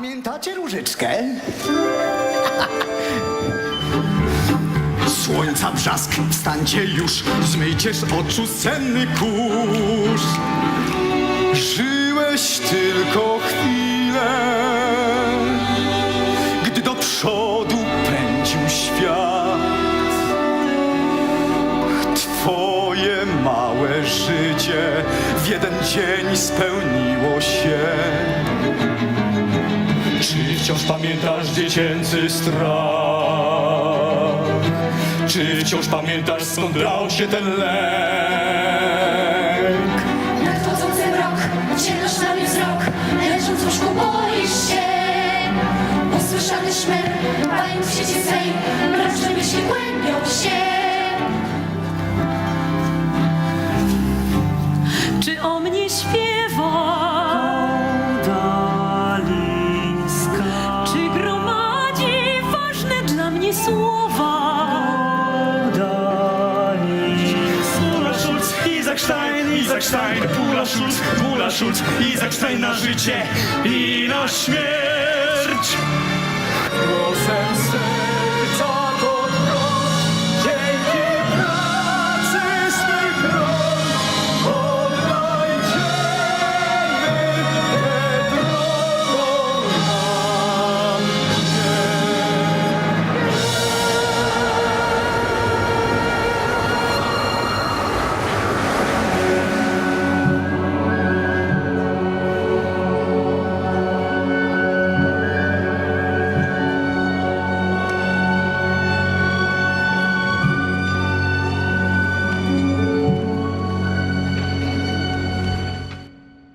Pamiętacie różyczkę? Słońca brzask, wstańcie już, zmyjcie z oczu senny kurz. Żyłeś tylko chwilę, gdy do przodu pędził świat. Twoje małe życie w jeden dzień spełniło się. Wciąż pamiętasz dziecięcy strach? Czy wciąż pamiętasz skąd brał się ten lęk? Nadchodzący mrok, wcielasz na mnie wzrok Leżąc w łóżku boisz się Usłyszany szmer, pająk w sieci swej Mroczne myśli głębią się słowa? Pula Schulz, Isaac Stein, Isaac Stein, Pula Schulz, Pula Schulz, Isaac Stein na życie i na śmierć.